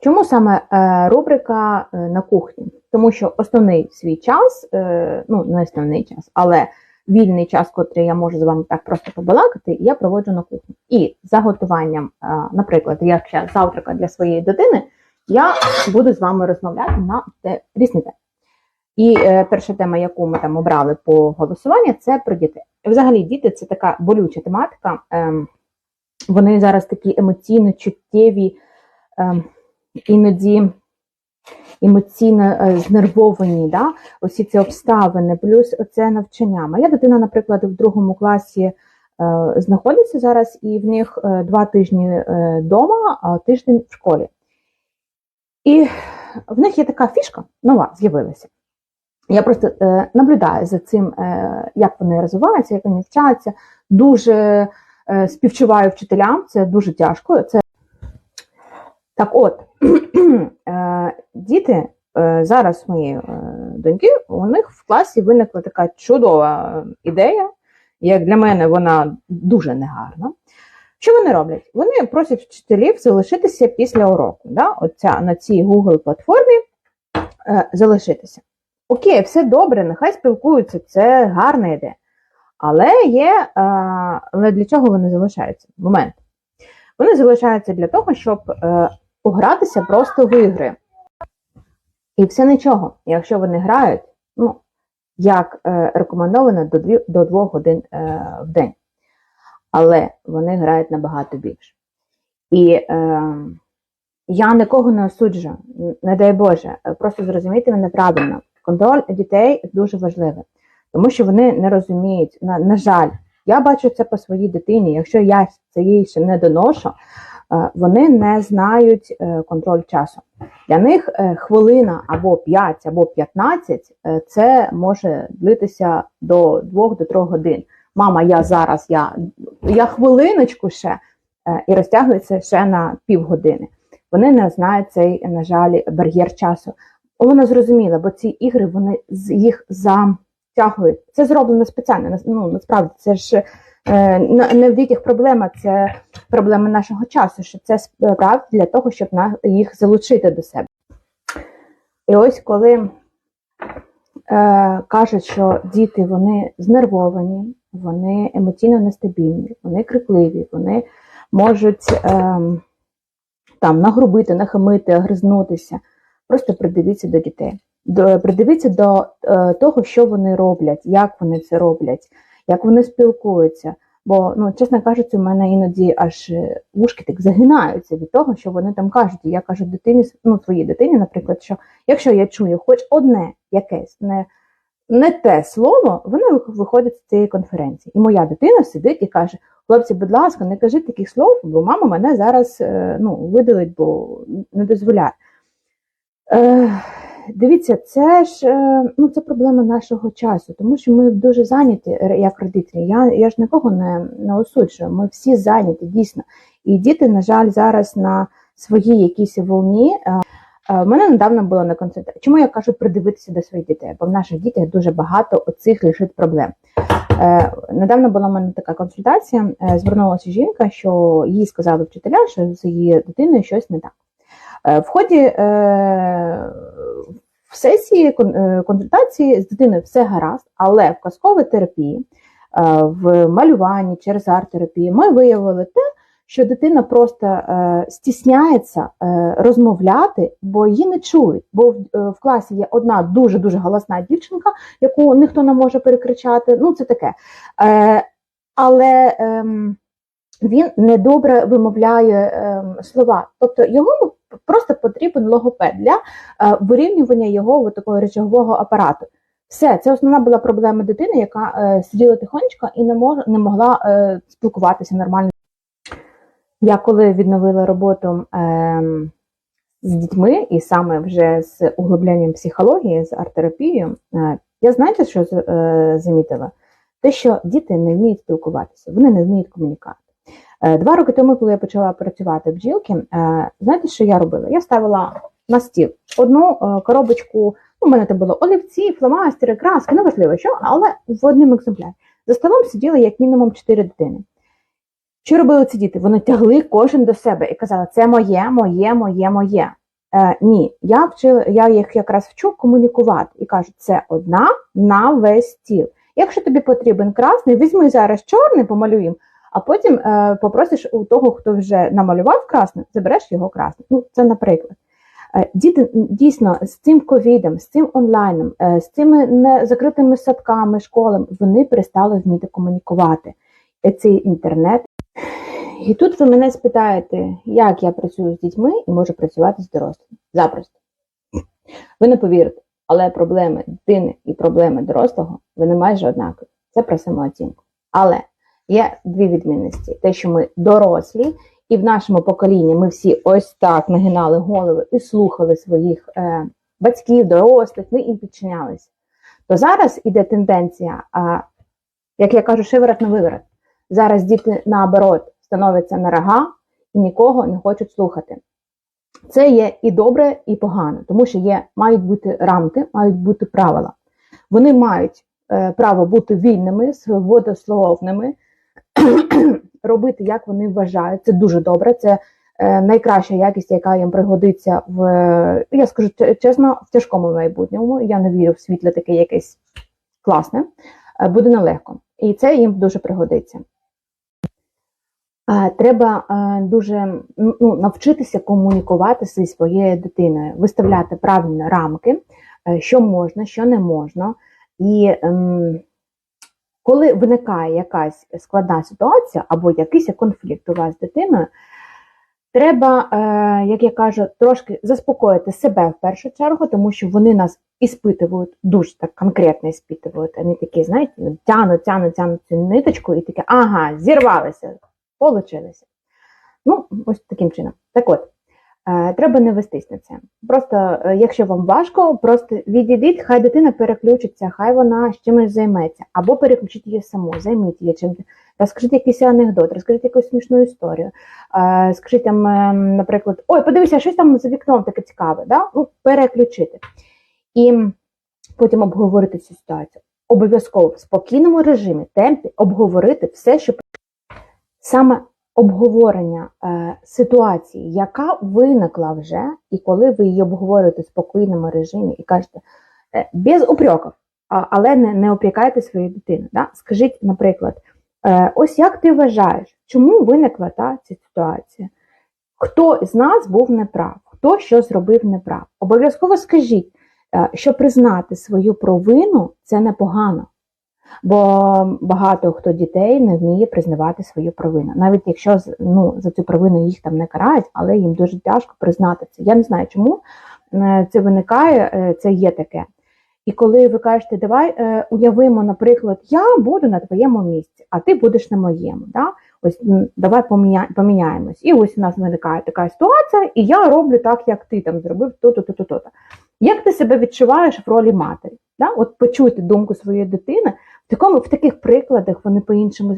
Чому саме е, рубрика е, на кухні? Тому що основний свій час, е, ну не основний час, але вільний час, котрий я можу з вами так просто побалакати, я проводжу на кухні. І за готуванням, наприклад, як ще завтрака для своєї дитини, я буду з вами розмовляти на різні теми. І перша тема, яку ми там обрали по голосуванню, це про дітей. Взагалі, діти це така болюча тематика. Ем, вони зараз такі емоційно чуттєві, ем, іноді емоційно е, знервовані, да? усі ці обставини, плюс оце навчання. Моя дитина, наприклад, в другому класі е, знаходиться зараз, і в них е, два тижні вдома, а тиждень в школі. І в них є така фішка нова, з'явилася. Я просто е, наблюдаю за цим, е, як вони розвиваються, як вони вчаться. Дуже е, співчуваю вчителям, це дуже тяжко. Це... Так от, діти е, зараз мої е, доньки, у них в класі виникла така чудова ідея, як для мене вона дуже негарна. Що вони роблять? Вони просять вчителів залишитися після уроку. Да? Оця, на цій Google платформі е, залишитися. Окей, все добре, нехай спілкуються, це гарна ідея. Але є, е, але для чого вони залишаються? Момент. Вони залишаються для того, щоб е, погратися просто в ігри. І все нічого. Якщо вони грають, ну, як е, рекомендовано, до 2, до 2 годин в день. Але вони грають набагато більше. І е, я нікого не осуджую, не дай Боже, просто зрозумійте мене правильно. Контроль дітей дуже важливий, тому що вони не розуміють. На, на жаль, я бачу це по своїй дитині. Якщо я це їй ще не доношу, е, вони не знають е, контроль часу. Для них е, хвилина або 5, або 15 це може длитися до 2-3 годин. Мама, я зараз, я я хвилиночку ще і розтягується ще на півгодини. Вони не знають цей, на жаль, бар'єр часу. Вона зрозуміла, бо ці ігри вони їх затягують. Це зроблено спеціально. Ну насправді це ж е, не в дітях проблема, це проблема нашого часу. Що це справді для того, щоб їх залучити до себе. І ось коли е, кажуть, що діти вони знервовані, вони емоційно нестабільні, вони крикливі, вони можуть е, там нагрубити, нахамити, гризнутися. Просто придивіться до дітей, до, придивіться до е, того, що вони роблять, як вони це роблять, як вони спілкуються. Бо, ну, чесно кажучи, у мене іноді аж е, вушки так загинаються від того, що вони там кажуть. І я кажу дитині, ну, своїй дитині, наприклад, що якщо я чую хоч одне якесь не не те слово, вони виходять з цієї конференції. І моя дитина сидить і каже: хлопці, будь ласка, не кажіть таких слов, бо мама мене зараз е, ну, видалить, бо не дозволяє. Е, Дивіться, це ж е, ну, це проблема нашого часу, тому що ми дуже зайняті, як родителі. Я я ж нікого не не осуджую. Ми всі зайняті, дійсно. І діти, на жаль, зараз на своїй якійсь волні. У е, е, мене недавно було на концерті. Чому я кажу придивитися до своїх дітей? Бо в наших дітях дуже багато оцих лишить проблем. Е, Недавно була в мене така консультація. Звернулася жінка, що їй сказали вчителя, що з її дитиною щось не так. Е, в ході е, в сесії е, консультації з дитиною все гаразд, але в казковій терапії, в малюванні через арт-терапії ми виявили те, що дитина просто стісняється розмовляти, бо її не чують. Бо в класі є одна дуже дуже голосна дівчинка, яку ніхто не може перекричати. Ну, це таке. Але ем, він недобре вимовляє ем, слова. Тобто його Просто потрібен логопед для е, вирівнювання його такого речового апарату. Все, це основна була проблема дитини, яка е, сиділа тихонечко і не мож, не могла е, спілкуватися нормально. Я коли відновила роботу е, з дітьми, і саме вже з углубленням психології, з арт-терапією, е, я знаєте, що е, замітила? Те, що діти не вміють спілкуватися, вони не вміють комунікувати. Е, два роки тому, коли я почала працювати бджілки, е, знаєте, що я робила? Я ставила на стіл одну е, коробочку, ну, у мене там було олівці, фломастери, краски, неважливо що, але в одному екземплярі. За столом сиділи як мінімум чотири дитини. Що робили ці діти? Вони тягли кожен до себе і казали, це моє, моє, моє, моє. Е, ні, я вчила, я їх якраз вчу комунікувати і кажу, це одна на весь стіл. Якщо тобі потрібен красний, візьми зараз чорний, помалюємо, а потім е, попросиш у того, хто вже намалював красний, забереш його красний. Ну, це наприклад. Е, Діти дійсно з цим ковідом, з цим онлайном, е, з цими не- закритими садками, школами, вони перестали вміти комунікувати. Е, Цей інтернет. І тут ви мене спитаєте, як я працюю з дітьми і можу працювати з дорослими. Запросто. Ви не повірите, але проблеми дитини і проблеми дорослого вони майже однакові. Це про самооцінку. Але є дві відмінності: те, що ми дорослі, і в нашому поколінні ми всі ось так нагинали голови і слухали своїх е, батьків, дорослих, ми їм підчинялися. То зараз іде тенденція, а, як я кажу, шиворот на виворот. Зараз діти наоборот становляться на рога і нікого не хочуть слухати. Це є і добре, і погано, тому що є, мають бути рамки, мають бути правила. Вони мають е, право бути вільними, свободословними, робити, як вони вважають. Це дуже добре. Це е, найкраща якість, яка їм пригодиться в я скажу чесно, в тяжкому майбутньому. Я не вірю в світле таке якесь класне, е, буде нелегко. І це їм дуже пригодиться. Треба е, дуже ну, навчитися комунікувати зі своєю дитиною, виставляти правильні рамки, що можна, що не можна. І ем, коли виникає якась складна ситуація або якийсь конфлікт у вас з дитиною, треба, е, як я кажу, трошки заспокоїти себе в першу чергу, тому що вони нас іспитують, дуже так конкретно іспитують. Вони такі, знаєте, тянуть, тянуть, тянуть цю ниточку і таке, ага, зірвалися, получилися. Ну, ось таким чином. Так от, треба не вестись на це. Просто, е, якщо вам важко, просто відійдіть, хай дитина переключиться, хай вона з чимось займеться, або переключіть її саму, займіть її чим. Розкажіть якийсь анекдот, розкажіть якусь смішну історію. Е, скажіть там, е, наприклад, ой, подивися, щось там за вікном таке цікаве. Да? Ну, переключити. І потім обговорити цю ситуацію. Обов'язково в спокійному режимі, темпі обговорити все, що саме обговорення е, ситуації, яка виникла вже, і коли ви її обговорюєте в спокійному режимі і кажете е, без упреків, але не, не опікайте свою дитину. Да? Скажіть, наприклад, е, ось як ти вважаєш, чому виникла та ця ситуація? Хто з нас був неправ, хто що зробив неправ? Обов'язково скажіть, е, що признати свою провину це непогано. Бо багато хто дітей не вміє признавати свою провину. Навіть якщо ну, за цю провину їх там не карають, але їм дуже тяжко признати це. Я не знаю, чому е, це виникає, е, це є таке. І коли ви кажете, давай е, уявимо, наприклад, я буду на твоєму місці, а ти будеш на моєму. Да? Ось давай поміня- поміняємось. І ось у нас виникає така ситуація, і я роблю так, як ти там зробив то-то, то-то, то-то. Як ти себе відчуваєш в ролі матері? Да? От почуйте думку своєї дитини, такому в таких прикладах вони по-іншому